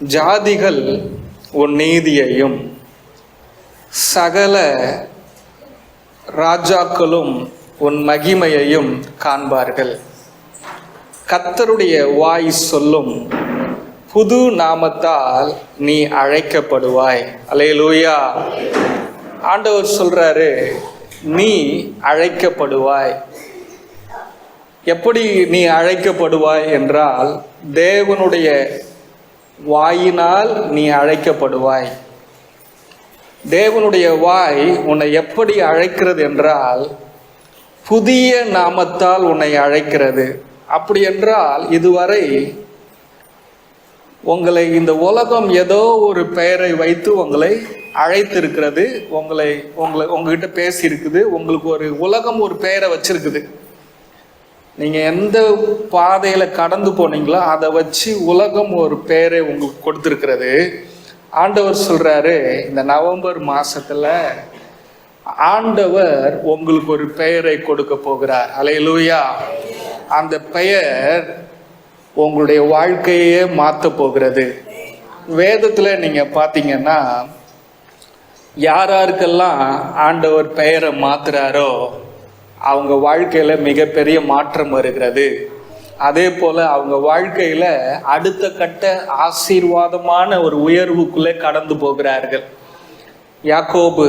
ஜாதிகள் உன் நீதியையும் சகல ராஜாக்களும் உன் மகிமையையும் காண்பார்கள். கத்தருடைய வாய் சொல்லும் புது நாமத்தால் நீ அழைக்கப்படுவாய். அலையலூயா ஆண்டவர் சொல்றாரு நீ அழைக்கப்படுவாய். எப்படி நீ அழைக்கப்படுவாய் என்றால் தேவனுடைய வாயினால் நீ அழைக்கப்படுவாய். தேவனுடைய வாய் உன்னை எப்படி அழைக்கிறது என்றால் புதிய நாமத்தால் உன்னை அழைக்கிறது. அப்படி என்றால் இதுவரை உங்களை இந்த உலகம் ஏதோ ஒரு பெயரை வைத்து உங்களை அழைத்திருக்கிறது. உங்களை உங்களை உங்ககிட்ட பேசியிருக்குது. உங்களுக்கு ஒரு உலகம் ஒரு பெயரை வச்சிருக்குது. நீங்க எந்த பாதையில கடந்து போனீங்களோ அதை வச்சு உலகம் ஒரு பெயரை உங்களுக்கு கொடுத்துருக்கிறது. ஆண்டவர் சொல்றாரு இந்த நவம்பர் மாசத்துல ஆண்டவர் உங்களுக்கு ஒரு பெயரை கொடுக்க போகிறார். அலையலூயா அந்த பெயர் உங்களுடைய வாழ்க்கையே மாற்ற போகிறது. வேதத்துல நீங்க பாத்தீங்கன்னா யாராருக்கெல்லாம் ஆண்டவர் பெயரை மாத்துறாரோ அவங்க வாழ்க்கையில் மிகப்பெரிய மாற்றம் வருகிறது. அதே போல அவங்க வாழ்க்கையில அடுத்த கட்ட ஆசீர்வாதமான ஒரு உயர்வுக்குள்ளே கடந்து போகிறார்கள். யாக்கோபு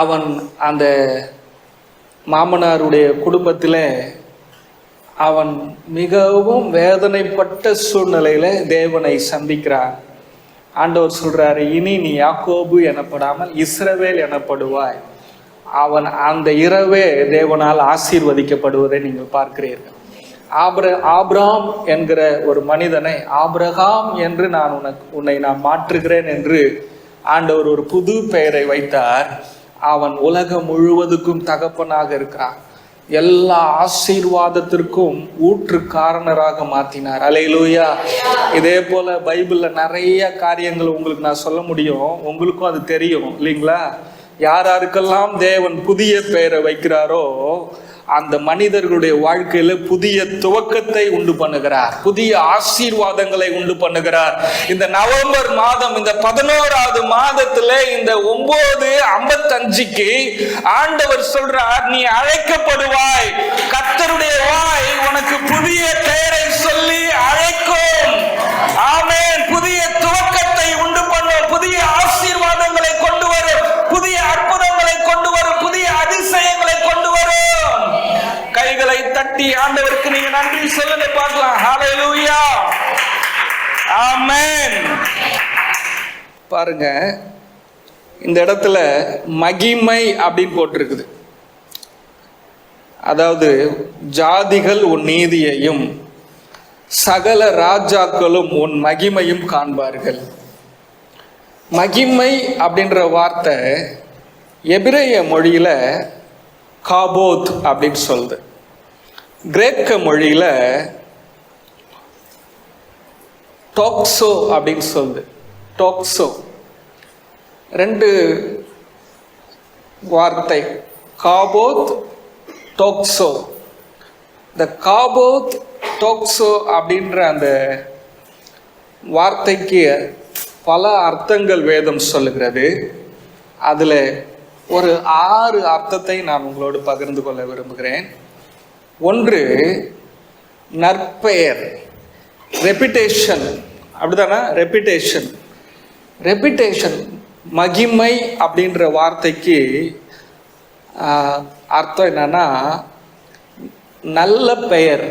அவன் அந்த மாமனாருடைய குடும்பத்தில் அவன் மிகவும் வேதனைப்பட்ட சூழ்நிலையில தேவனை சந்திக்கிறான். ஆண்டவர் சொல்றாரு இனி நீ யாக்கோபு எனப்படாமல் இஸ்ரவேல் எனப்படுவாய். அவன் அந்த இரவே தேவனால் ஆசீர்வதிக்கப்படுவதை நீங்கள் பார்க்கிறீர்கள். ஆப்ர ஆப்ராம் என்கிற ஒரு மனிதனை ஆப்ரஹாம் என்று நான் உனக்கு உன்னை நான் மாற்றுகிறேன் என்று ஆண்டவர் ஒரு புது பெயரை வைத்தார். அவன் உலகம் முழுவதுக்கும் தகப்பனாக இருக்கிறான். எல்லா ஆசீர்வாதத்திற்கும் ஊற்று காரணராக மாத்தினார் அலையிலூயா. இதே போல பைபிள்ல நிறைய காரியங்கள் உங்களுக்கு நான் சொல்ல முடியும். உங்களுக்கும் அது தெரியும் இல்லைங்களா? யார் யாருக்கெல்லாம் தேவன் புதிய பெயரை வைக்கிறாரோ அந்த மனிதர்களுடைய வாழ்க்கையில புதிய துவக்கத்தை உண்டு பண்ணுகிறார். புதிய ஆசீர்வாதங்களை உண்டு பண்ணுகிறார். இந்த நவம்பர் மாதம் இந்த பதினோராவது மாதத்துல இந்த ஒன்பது ஐம்பத்தஞ்சுக்கு ஆண்டவர் சொல்றார் நீ அழைக்கப்படுவாய். கத்தருடைய வாய் உனக்கு புதிய பெயரை சொல்லி அழைக்கும். ஆமேன். புதிய துவக்கத்தை உண்டு பண்ணும் புதிய ஆசீர்வாதங்கள் ஆண்டவருக்கு நீங்க நன்றி சொல்லுங்க பார்க்கலாம். ஹalleluya ஆமென் பாருங்க இந்த இடத்துல மகிமை அப்படின்னு போட்டிருக்குது. அதாவது ஜாதிகள் உன் நீதியையும் சகல ராஜாக்களும் உன் மகிமையும் காண்பார்கள். மகிமை அப்படின்ற வார்த்தை எபிரேய மொழியில காபோத் அப்படின்னு சொல்லுது. கிரேக்க மொழியில டோக்ஸோ அப்படின்னு சொல்லுது. டோக்ஸோ. ரெண்டு வார்த்தை. காபோத் டோக்ஸோ. இந்த காபோத் டோக்ஸோ அப்படின்ற அந்த வார்த்தைக்கு பல அர்த்தங்கள் வேதம் சொல்லுகிறது. அதில் ஒரு ஆறு அர்த்தத்தை நான் உங்களோடு பகிர்ந்து கொள்ள விரும்புகிறேன். ஒன்று நற்பெயர். ரெப்பிட்டேஷன் அப்படிதானா? ரெப்பிட்டேஷன் ரெப்பிட்டேஷன் மகிமை அப்படின்ற வார்த்தைக்கு அர்த்தம் என்னன்னா நல்ல பெயர்.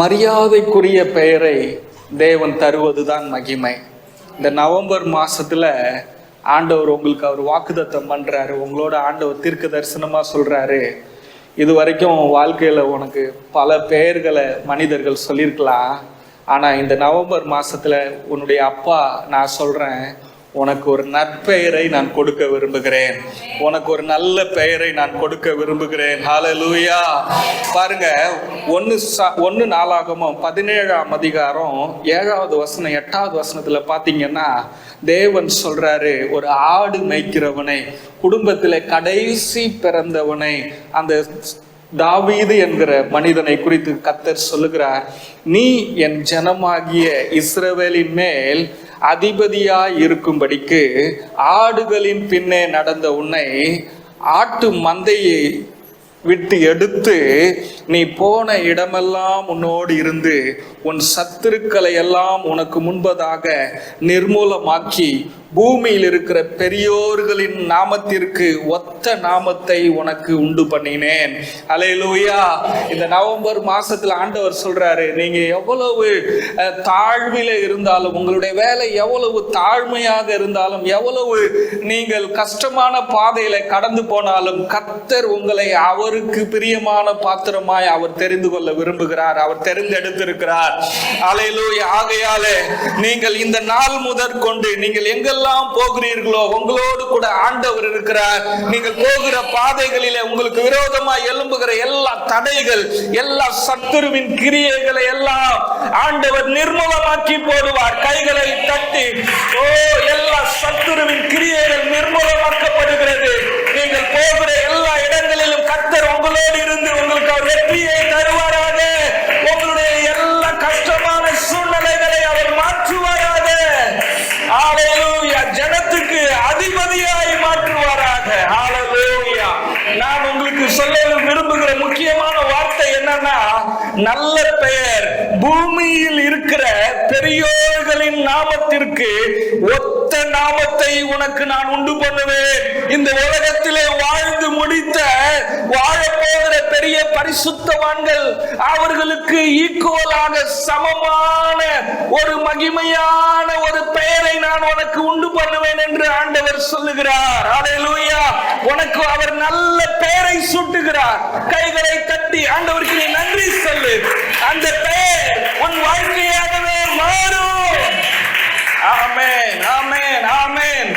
மரியாதைக்குரிய பெயரை தேவன் தருவது தான் மகிமை. இந்த நவம்பர் மாசத்துல ஆண்டவர் உங்களுக்கு அவர் வாக்குதத்தம் பண்றாரு உங்களோட ஆண்டவர் தீர்க்க தரிசனமா சொல்றாரு. இது வரைக்கும் வாழ்க்கையில் உனக்கு பல பெயர்களை மனிதர்கள் சொல்லியிருக்கலாம். ஆனால் இந்த நவம்பர் மாதத்தில் உன்னுடைய அப்பா நான் சொல்கிறேன் உனக்கு ஒரு நற்பெயரை நான் கொடுக்க விரும்புகிறேன். உனக்கு ஒரு நல்ல பெயரை நான் கொடுக்க விரும்புகிறேன். ஹalleluya பாருங்க ஒன்று ஒன்று நாளாகமும் பதினேழாம் அதிகாரம் ஏழாவது வசனம் எட்டாவது வசனத்துல பாத்தீங்கன்னா தேவன் சொல்றாரு ஒரு ஆடு மேய்க்கிறவனை குடும்பத்தில் கடைசி பிறந்தவனை அந்த தாவீது என்கிற மனிதனை குறித்து கத்தர் சொல்லுகிறார் நீ என் ஜனமாகிய இஸ்ரவேலின் மேல் அதிபதியாய் இருக்கும்படிக்கு ஆடுகளின் பின்னே நடந்த உன்னை ஆட்டு மந்தையை விட்டு எடுத்து நீ போன இடமெல்லாம் உன்னோடு இருந்து உன் சத்துருக்களை எல்லாம் உனக்கு முன்பதாக நிர்மூலமாக்கி பூமியில் இருக்கிற பெரியோர்களின் நாமத்திற்கு ஒத்த நாமத்தை உனக்கு உண்டு பண்ணினேன். அலையிலூயா இந்த நவம்பர் மாசத்துல ஆண்டவர் சொல்றாரு நீங்க எவ்வளவு அஹ், தாழ்வில இருந்தாலும் உங்களுடைய வேலை எவ்வளவு தாழ்மையாக இருந்தாலும் எவ்வளவு நீங்கள் கஷ்டமான பாதையில கடந்து போனாலும் கத்தர் உங்களை அவருக்கு பிரியமான பாத்திரமாய் அவர் தெரிந்து கொள்ள விரும்புகிறார் அவர் தெரிந்தெடுத்திருக்கிறார். அலையிலூயா ஆகையாலே நீங்கள் இந்த நாள் முதற்கொண்டு நீங்கள் எங்கள் எங்கெல்லாம் போகிறீர்களோ உங்களோடு கூட ஆண்டவர் இருக்கிறார். நீங்கள் போகிற பாதைகளிலே உங்களுக்கு விரோதமா எழும்புகிற எல்லா தடைகள் எல்லா சத்துருவின் கிரியைகளை எல்லாம் ஆண்டவர் நிர்மூலமாக்கி போடுவார். கைகளை தட்டி ஓ எல்லா சத்துருவின் கிரியைகள் நிர்மூலமாக்கப்படுகிறது. நீங்கள் போகிற எல்லா இடங்களிலும் கத்தர் உங்களுக்கு இருந்து உங்களுக்கு அவர் வெற்றியை தருவாராக உங்களுடைய எல்லா கஷ்டமான சூழ்நிலைகளை அவர் மாற்றுவாராக ஹalleluya ஜனத்துக்கு அதிபதியாய் மாற்றுவாராக ஹalleluya நான் உங்களுக்கு சொல்ல விரும்புகிற முக்கியமான வார்த்தை என்னன்னா நல்ல பெயர் பூமியில் இருக்கிற பெரியோர்களின் நாமத்திற்கு ஒத்த நாமத்தை உனக்கு நான் உண்டு பண்ணுவேன். இந்த உலகத்திலே வாழ்ந்து முடித்த வாழப்போகிற பெரிய பரிசுத்தவான்கள் அவர்களுக்கு ஈக்குவலாக சமமான ஒரு மகிமையான ஒரு பெயரை நான் உனக்கு உண்டு பண்ணுவேன் என்று ஆண்டவர் சொல்லுகிறார். ஹalleluya உனக்கு அவர் நல்ல பெயரை சூட்டுகிறார். கைகளை தட்டி ஆண்டவருக்கு நீ நன்றி சொல்லு. அந்த பெயர் உன் வாழ்க்கையாகவே மாறும். ஆமேன் ஆமேன் ஆமேன்.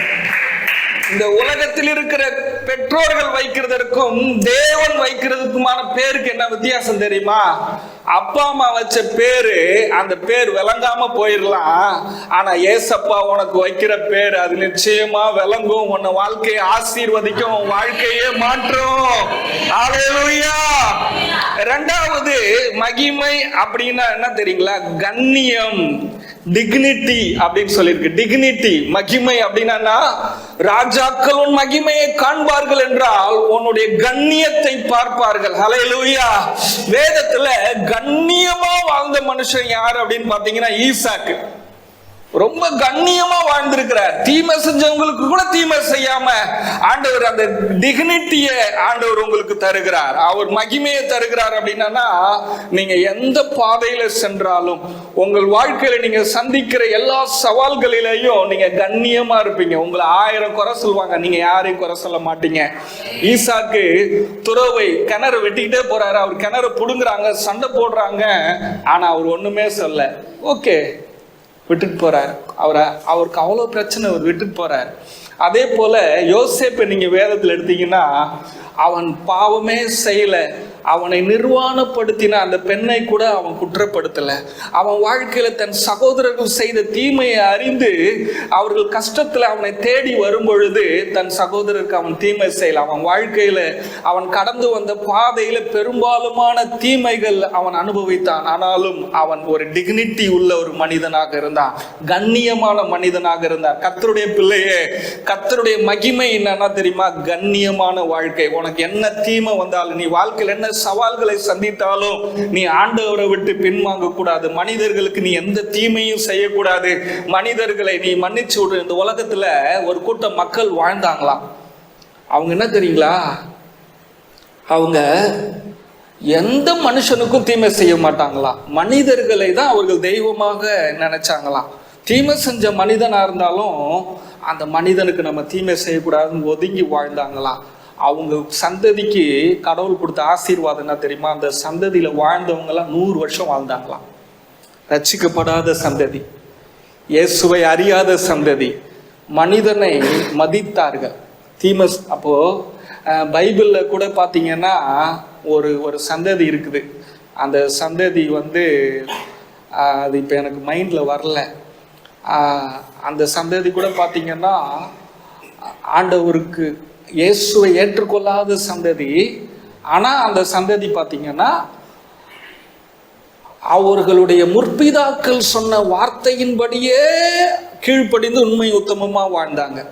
இந்த உலகத்தில் இருக்கிற பெற்றோர்கள் வைக்கிறதற்கும் தேவன் வைக்கிறதுக்குமான பேருக்கு என்ன வித்தியாசம் தெரியுமா? அப்பா அம்மா வச்ச பேரு அந்த பேர் விளங்காம போயிடலாம் ஆனா ஏசப்பா உனக்கு வைக்கிற பேர் அது நிச்சயமா விளங்கும். உன்னை வாழ்க்கையை ஆசீர்வதிக்கும் வாழ்க்கையே மாற்றும். ரெண்டாவது மகிமை அப்படின்னா என்ன தெரியுங்களா? கண்ணியம் டிக்னிட்டி அப்படின்னு சொல்லியிருக்கு. டிக்னிட்டி மகிமை அப்படின்னா ராஜாக்களும் உன் மகிமையை பார்ப்பார்கள் என்றால் உன்னுடைய கண்ணியத்தை பார்ப்பார்கள். ஹalleluya வேதத்துல கண்ணியமா வாழ்ந்த மனுஷன் யார் அப்படின்னு பாத்தீங்கன்னா ஈசாக்கு. ரொம்ப கண்ணியமா வாழ்ந்திருக்கிறார். தீமை செஞ்சவங்களுக்கு கூட தீமை செய்யாம ஆண்டவர் அந்த டிக்னிட்டிய ஆண்டவர் உங்களுக்கு தருகிறார். அவர் மகிமையை தருகிறார் அப்படின்னா நீங்க எந்த பாதையில சென்றாலும் உங்கள் வாழ்க்கையில நீங்க சந்திக்கிற எல்லா சவால்களிலையும் நீங்க கண்ணியமா இருப்பீங்க. உங்களை ஆயிரம் குறை சொல்லுவாங்க. நீங்க யாரையும் குறை சொல்ல மாட்டீங்க. ஈசாக்கு துறவை கிணறு வெட்டிக்கிட்டே போறாரு. அவர் கிணறு புடுங்குறாங்க சண்டை போடுறாங்க. ஆனா அவர் ஒண்ணுமே சொல்ல ஓகே. விட்டுட்டு போகிறார் அவரை அவருக்கு அவ்வளோ பிரச்சனை அவர் விட்டுட்டு போகிறார் அதே போல யோசேப்பை நீங்க வேதத்தில் எடுத்தீங்கன்னா அவன் பாவமே செய்யலை. அவனை நிர்வாணப்படுத்தின அந்த பெண்ணை கூட அவன் குற்றப்படுத்தல. அவன் வாழ்க்கையில தன் சகோதரர்கள் செய்த தீமையை அறிந்து அவர்கள் கஷ்டத்துல அவனை தேடி வரும் பொழுது தன் சகோதரருக்கு அவன் தீமை செய்யல. அவன் வாழ்க்கையில அவன் கடந்து வந்த பாதையில பெரும்பாலுமான தீமைகள் அவன் அனுபவித்தான். ஆனாலும் அவன் ஒரு டிக்னிட்டி உள்ள ஒரு மனிதனாக இருந்தான். கண்ணியமான மனிதனாக இருந்தான். கத்தருடைய பிள்ளையே கத்தருடைய மகிமை என்னன்னா தெரியுமா? கண்ணியமான வாழ்க்கை. உனக்கு என்ன தீமை வந்தாலும் நீ வாழ்க்கையில் என்ன சவால்களை சந்தித்தாலும் நீ ஆண்டவரை விட்டு பின்வாங்க கூடாது. மனிதர்களுக்கு நீ எந்த தீமையும் செய்யக்கூடாது. மனிதர்களை நீ மன்னிச்சு விடு. இந்த உலகத்துல ஒரு கூட்டம் மக்கள் வாழ்ந்தாங்களாம். அவங்க என்ன தெரியுங்களா? அவங்க எந்த மனுஷனுக்கும் தீமை செய்ய மாட்டாங்களாம். மனிதர்களை தான் அவர்கள் தெய்வமாக நினைச்சாங்களாம். தீமை செஞ்ச மனிதனா இருந்தாலும் அந்த மனிதனுக்கு நம்ம தீமை செய்யக்கூடாதுன்னு ஒதுங்கி வாழ்ந்தாங்களாம். அவங்க சந்ததிக்கு கடவுள் கொடுத்த ஆசீர்வாதம் என்ன தெரியுமா? அந்த சந்ததியில வாழ்ந்தவங்கெல்லாம் நூறு வருஷம் வாழ்ந்தாங்களாம். ரச்சிக்கப்படாத சந்ததி இயேசுவை அறியாத சந்ததி மனிதனை மதித்தார்கள். தீமஸ் அப்போ பைபிளில் கூட பார்த்தீங்கன்னா ஒரு ஒரு சந்ததி இருக்குது. அந்த சந்ததி வந்து அது இப்போ எனக்கு மைண்டில் வரல. அந்த சந்ததி கூட பார்த்தீங்கன்னா ஆண்டவருக்கு இயேசுவை ஏற்றுக்கொள்ளாத சந்ததி. ஆனா அந்த சந்ததி பார்த்தீங்கன்னா அவர்களுடைய முற்பிதாக்கள் சொன்ன வார்த்தையின்படியே கீழ்ப்படிந்து உண்மை உத்தமமா வாழ்ந்தாங்க.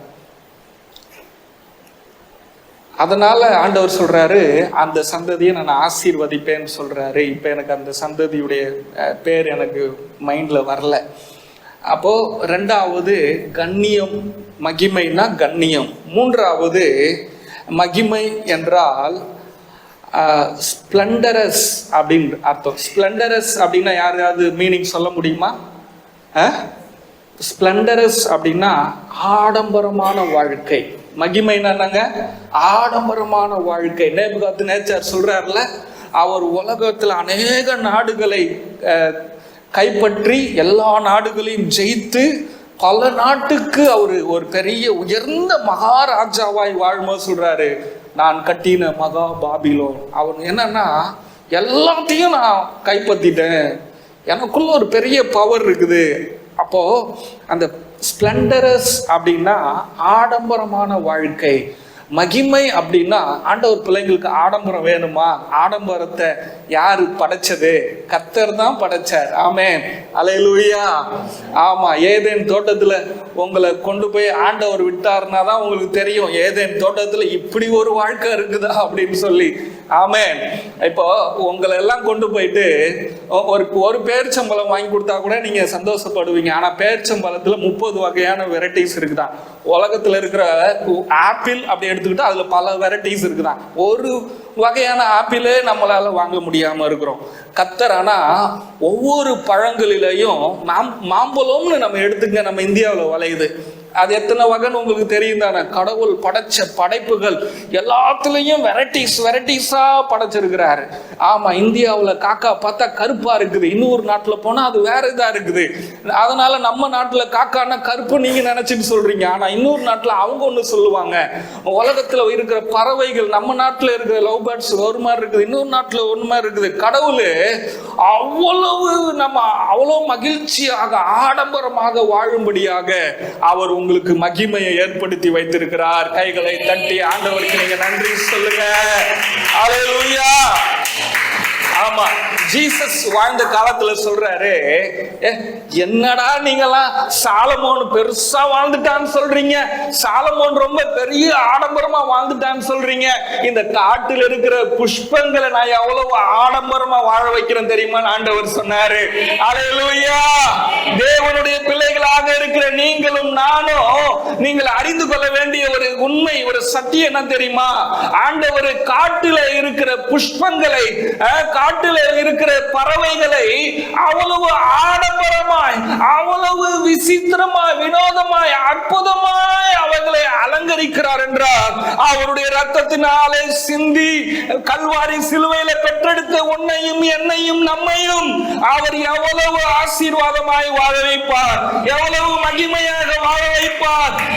அதனால ஆண்டவர் சொல்றாரு அந்த சந்ததியை நான் ஆசீர்வதிப்பேன்னு சொல்றாரு. இப்ப எனக்கு அந்த சந்ததியுடைய பேர் எனக்கு மைண்ட்ல வரல. அப்போ ரெண்டாவது கண்ணியம் மகிமைனா கண்ணியம். மூன்றாவது மகிமை என்றால் ஸ்ப்ளண்டரஸ் அப்படின்னு அர்த்தம். ஸ்ப்ளண்டரஸ் அப்படின்னா யாரையாவது மீனிங் சொல்ல முடியுமா? ஸ்ப்ளண்டரஸ் அப்படின்னா ஆடம்பரமான வாழ்க்கை. மகிமைன்னா என்னங்க? ஆடம்பரமான வாழ்க்கை. நேபுகாத்து நேச்சர் சொல்றாருல அவர் உலகத்துல அநேக நாடுகளை கைப்பற்றி எல்லா நாடுகளையும் ஜெயித்து பல நாட்டுக்கு அவர் ஒரு பெரிய உயர்ந்த மகாராஜாவாய் வாழ்மோ சொல்றாரு. நான் கட்டின மகா பாபிலோன். அவன் என்னன்னா எல்லாத்தையும் நான் கைப்பற்றிட்டேன். எனக்குள்ள ஒரு பெரிய பவர் இருக்குது. அப்போ அந்த ஸ்பிளண்டரஸ் அப்படின்னா ஆடம்பரமான வாழ்க்கை. மகிமை அப்படின்னா ஆண்டவர் பிள்ளைங்களுக்கு ஆடம்பரம் வேணுமா? ஆடம்பரத்தை யாரு படைச்சது? கத்தர் தான் படைச்சார். ஆமே அலையலுயா ஆமா ஏதேன் தோட்டத்துல உங்களை கொண்டு போய் ஆண்டவர் விட்டாருன்னா தான் உங்களுக்கு தெரியும். ஏதேன் தோட்டத்துல இப்படி ஒரு வாழ்க்கை இருக்குதா அப்படின்னு சொல்லி. ஆமே இப்போ உங்களை எல்லாம் கொண்டு போயிட்டு ஒரு ஒரு பேரிச்சம்பழம் வாங்கி கொடுத்தா கூட நீங்க சந்தோஷப்படுவீங்க. ஆனா பேரிச்சம்பழத்துல முப்பது வகையான வெரைட்டிஸ் இருக்குதான். உலகத்துல இருக்கிற ஆப்பிள் அப்படி எடுத்துக்கிட்டா அதுல பல வெரைட்டிஸ் இருக்குதான். ஒரு வகையான ஆப்பிளே நம்மளால வாங்க முடியாம இருக்கிறோம். கத்தர் ஆனா ஒவ்வொரு பழங்களிலையும் மாம் மாம்பழம்னு நம்ம எடுத்துங்க நம்ம இந்தியாவில் வளையுது. அது எத்தனை வகைன்னு உங்களுக்கு தெரியும் தானே கடவுள் படைச்ச படைப்புகள் எல்லாத்துலேயும் வெரைட்டிஸ் வெரைட்டிஸாக படைச்சிருக்கிறாரு. ஆமாம் இந்தியாவில் காக்கா பார்த்தா கருப்பாக இருக்குது. இன்னொரு நாட்டில் போனால் அது வேற இதாக இருக்குது. அதனால நம்ம நாட்டில் காக்கான்னா கருப்பு நீங்கள் நினச்சின்னு சொல்கிறீங்க ஆனால் இன்னொரு நாட்டில் அவங்க ஒன்று சொல்லுவாங்க. உலகத்தில் இருக்கிற பறவைகள் நம்ம நாட்டில் இருக்கிற லவ் பேர்ட்ஸ் ஒரு மாதிரி இருக்குது. இன்னொரு நாட்டில் ஒன்று மாதிரி இருக்குது. கடவுள் அவ்வளவு நம்ம அவ்வளோ மகிழ்ச்சியாக ஆடம்பரமாக வாழும்படியாக அவர் உங்களுக்கு மகிமையை ஏற்படுத்தி வைத்திருக்கிறார். கைகளை தட்டி ஆண்டவருக்கு நீங்க நன்றி சொல்லுங்க. ஆமா. ஜீசஸ் வாழ்ந்த காலத்துல சொல்றாரு "ஏ, என்னடா நீங்கெல்லாம் சாலமோன் பெருசா வாழ்ந்துட்டான்னு சொல்றீங்க? சாலமோன் ரொம்ப பெரிய ஆடம்பரமா வாழ்ந்துட்டான்னு சொல்றீங்க? இந்த காட்டில் இருக்கிற புஷ்பங்களை நான் எவ்வளவு ஆடம்பரமா வாழ வைக்கிறேன் தெரியுமா? ஆண்டவர் சொன்னாரு. அல்லேலூயா தேவனுடைய பிள்ளைகளாக இருக்கிற நீங்களும் நானும் நீங்கள் அறிந்து கொள்ள வேண்டிய ஒரு உண்மை ஒரு சத்தியம் என்ன தெரியுமா? ஆண்டவர் காட்டில இருக்கிற புஷ்பங்களை காட்டில இருக்கிற பறவைகளை அவ்வளவு ஆடம்பரமாய் அவ்வளவு விசித்திரமாய் வினோதமாய் அற்புதமாய் அவர்களை அலங்கரிக்கிறார் என்றார் அவருடைய ரத்தத்தினாலே சிந்தி கல்வாரி சிலுவையில பெற்றெடுத்த உன்னையும் என்னையும் நம்மையும் அவர் எவ்வளவு ஆசீர்வாதமாய் வாழ வைப்பார் எவ்வளவு மகிமையாய்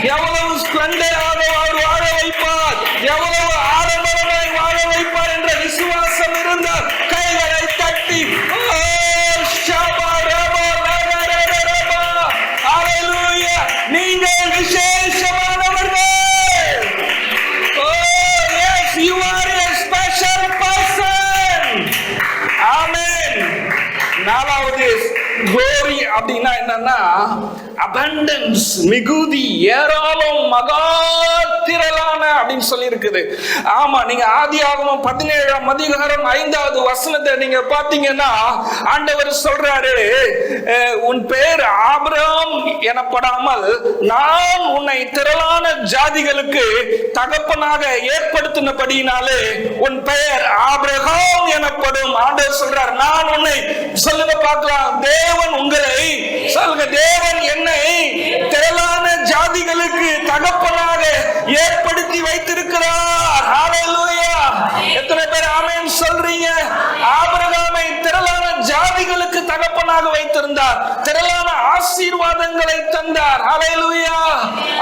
வாழ வைப்பார் எவ்வளவு ஸ்பிளண்டராக அவர் glory அப்படின்னா என்னன்னா அபண்டன்ஸ் மிகுதி ஏராளம் மகா திரளான அப்படின்னு சொல்லி இருக்குது ஆமா நீங்க ஆதி ஆகமம் பதினேழாம் அதிகாரம் ஐந்தாவது வசனத்தை நீங்க பாத்தீங்கன்னா ஆண்டவர் சொல்றாரு உன் பேர் ஆபிரகாம் எனப்படாமல் நான் உன்னை திரளான ஜாதிகளுக்கு தகப்பனாக ஏற்படுத்தினபடியினாலே உன் பெயர் ஆபிரகாம் எனப்படும். ஆண்டவர் சொல்றார் நான் உன்னை சொல்லுங்க பார்க்கலாம் தேவன் உங்களை சொல்லுங்க தேவன் என்னை திரளான ஜாதிகளுக்கு தகப்பனாக ஏற்படுத்தி வைத்திருக்கிறார் ஹalleluya எத்தனை பேர் ஆமென் சொல்றீங்க ஆபிரகாமை திரளான எங்களுக்கு தகப்பனாக வைத்திருந்தார். திரளான ஆசீர்வாதங்களை தந்தார். அலையலுயா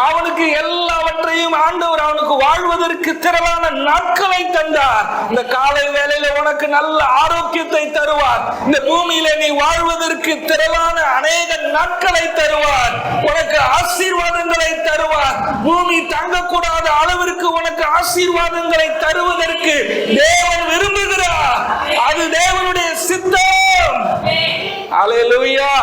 அவனுக்கு எல்லாவற்றையும் ஆண்டவர் அவனுக்கு வாழ்வதற்கு திரளான நாட்களை தந்தார். இந்த காலை வேலையில உனக்கு நல்ல ஆரோக்கியத்தை தருவார். இந்த பூமியில நீ வாழ்வதற்கு திரளான அநேக நாட்களை தருவார். உனக்கு ஆசீர்வாதங்களை தருவார். பூமி தங்கக்கூடாத அளவிற்கு உனக்கு ஆசீர்வாதங்களை தருவதற்கு தேவன் விரும்புகிறார். அது தேவனுடைய சித்தம். அல்லேலூயா